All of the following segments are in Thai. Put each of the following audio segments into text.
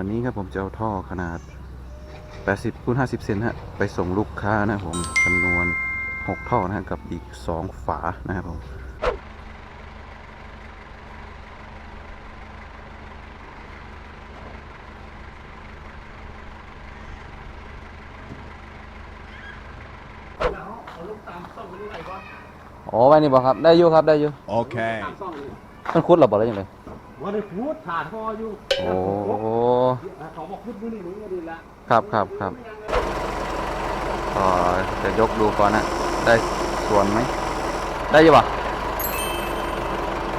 วันนี้ครับผมจะเอาท่อขนาด 80คูณ50 เซนฮะไปส่งลูกค้านะครับผมจำนวน 6 ท่อนะฮะกับอีก 2 ฝานะครับผมอ๋อไว้นี่บ่ครับ ได้อยู่ครับ ได้อยู่ Okay. มันคุดเราบ่ได้ยังไง วันนี้พูดถ่านพออยู่โอ้โหเขาบอกพูดมื้อนี้มื้อนี้ละครับครับครับก็จะยกดูก่อนนะ ได้ส่วนไหม ได้อยู่ป่ะ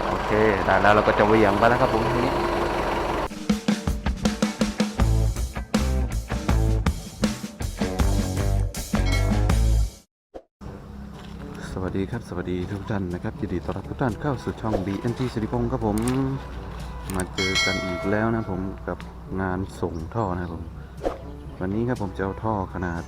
โอเค ได้แล้วเราก็จะเหวี่ยงไปแล้วครับผมทีนี้สวัสดีครับ สวัสดีทุกท่านนะครับยินดีต้อนรับทุกท่านเข้าสู่ช่อง BNT สิริพงศ์ครับผม มาเจอกันอีกแล้วนะผมกับงานส่งท่อนะครับผม วันนี้ครับผมจะเอาท่อขนาด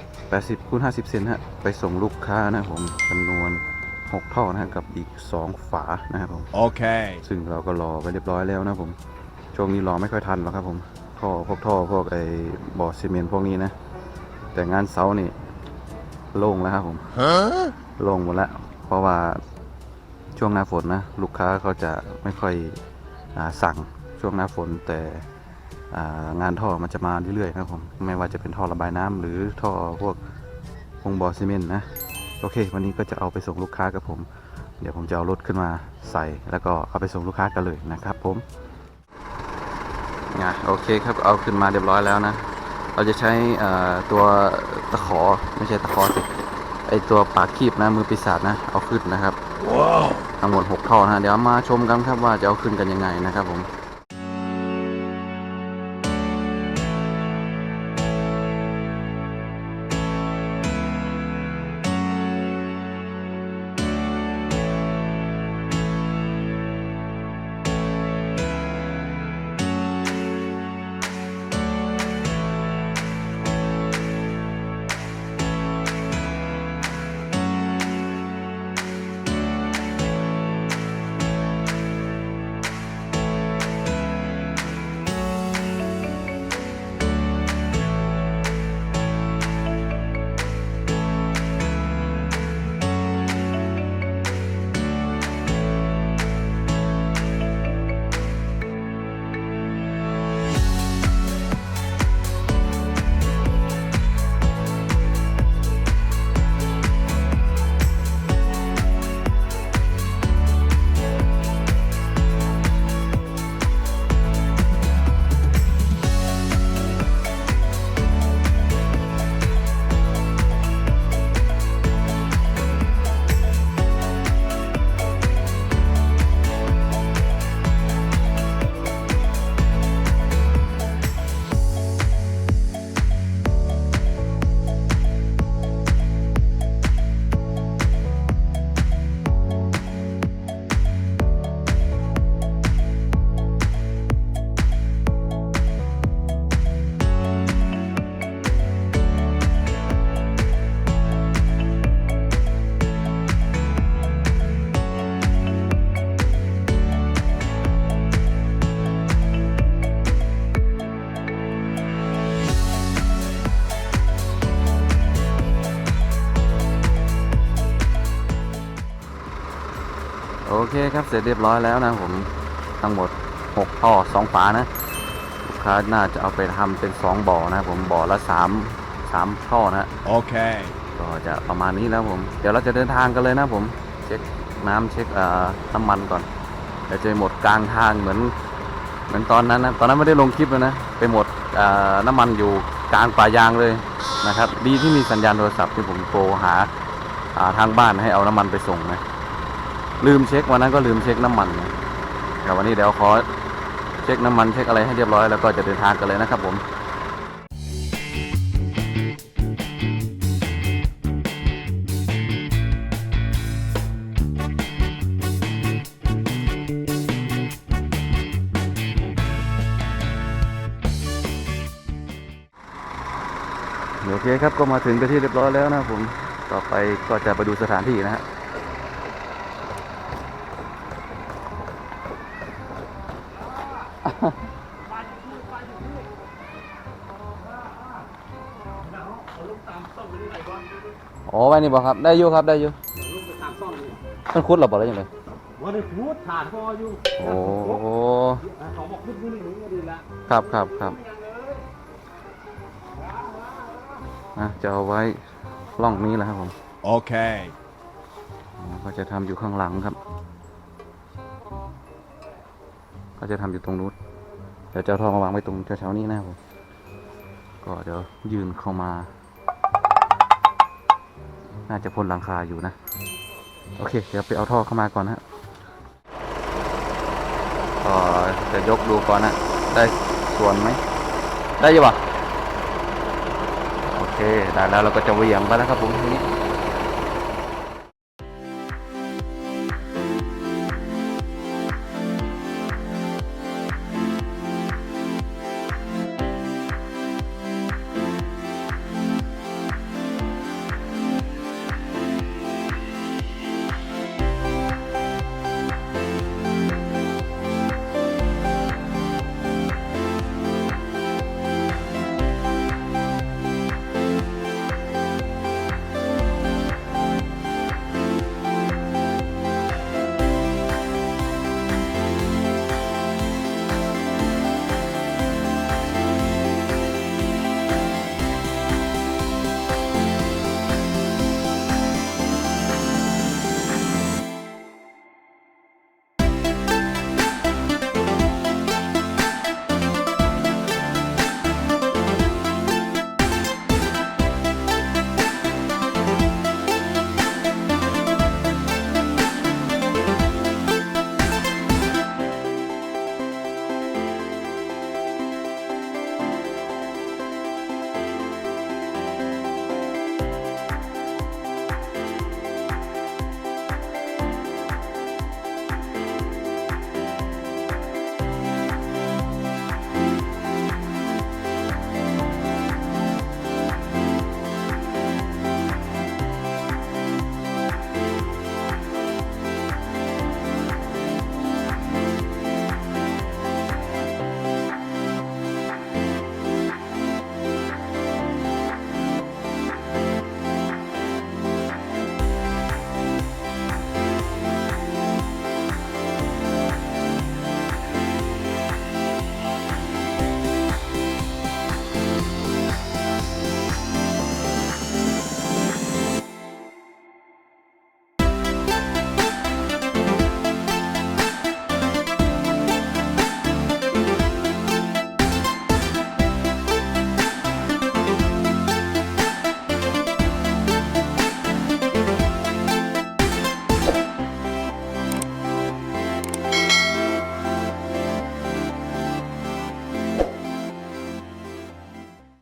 80คูณ50 เซนฮะไปส่งลูกค้านะครับผมจำนวน 6 ท่อนะฮะกับอีก 2 ฝานะครับผม Okay. ซึ่งเราก็รอไปเรียบร้อยแล้วนะผม ช่วงนี้รอไม่ค่อยทันหรอกครับผม ท่อพวกท่อพวกไอ้บ่อซีเมนต์พวกนี้นะ แต่งานเสานี่โล่งแล้วครับผม Huh? โล่งหมดแล้วเพราะว่าช่วงหน้าฝนนะ ลูกค้าเขาจะไม่ค่อยอา สั่งช่วงหน้าฝนแต่งานท่อมันจะมาเรื่อยๆนะครับผมไม่ว่าจะเป็นท่อระบายน้ำหรือท่อพวกพงบอซีเมนต์นะโอเค วันนี้ก็จะเอาไปส่งลูกค้ากับผม เดี๋ยวผมจะเอารถขึ้นมาใส่ แล้วก็เอาไปส่งลูกค้ากันเลยนะครับผมนะโอเคครับเอาขึ้นมาเรียบร้อยแล้วนะ เราจะใช้ตัวตะขอไม่ใช่ตะขอสิไอตัวปากคีบนะมือปีศาจนะเอาขึ้นนะครับ ทั้งหมด 6 ท่อนะเดี๋ยวมาชมกันครับว่าจะเอาขึ้นกันยังไงนะครับผม โอเคครับเสร็จเรียบร้อยแล้วนะผมทั้งหมด 6 ท่อ 2 ฝานะลูกค้าน่าจะเอาไปทำเป็น 2 บ่อนะผมบ่อละ 3 3 ท่อนะ Okay. ก็จะประมาณนี้แล้วผม เดี๋ยวเราจะเดินทางกันเลยนะผมเช็คน้ำเช็คเอ่อน้ำมันก่อนเดี๋ยวจะหมดกลางทางเหมือนเหมือนตอนนั้นนะตอนนั้นไม่ได้ลงคลิปเลยนะไปหมดเอ่อน้ำมันอยู่กลางป่ายางเลยนะครับ ดีที่มีสัญญาณโทรศัพท์ที่ผมโทรหาอ่าทางบ้านให้เอาน้ำมันไปส่งนะ ลืมเช็ควันนั้นก็ลืมเช็คน้ำมันนะแต่วันนี้เดี๋ยวขอเช็คน้ำมันเช็คอะไรให้เรียบร้อยแล้วก็จะเดินทางกันเลยนะครับผมโอเคครับก็มาถึงไปที่เรียบร้อยแล้วนะผมต่อไปก็จะไปดูสถานที่นะฮะ อ๋อไว้นี่บอกครับ ได้อยู่ครับ ได้อยู่ลูกไปตามซ่อมนี่มันคุดหรอบอกแล้วยังไงว่าได้พูดขาดคออยู่โอ้โหเขาบอกพูดมือนี่หนูก็ดีละครับครับครับอะจะเอาไว้ล่องนี้แหละครับผม Okay. อ๋อก็จะทำอยู่ข้างหลังครับ ก็จะทำอยู่ตรงนู้นเดี๋ยวจะเอาทองมาวางไว้ตรงแถวๆนี้นะครับผม ก็เดี๋ยวยืนเข้ามา น่าจะพ้นหลังคาอยู่นะ โอเค เดี๋ยวไปเอาท่อเข้ามาก่อนนะฮะก็จะยกดูก่อนนะ ได้ส่วนไหม ได้อยังปะโอเค ได้แล้วเราก็จะเหวี่ยงไปแล้วครับผมทีนี้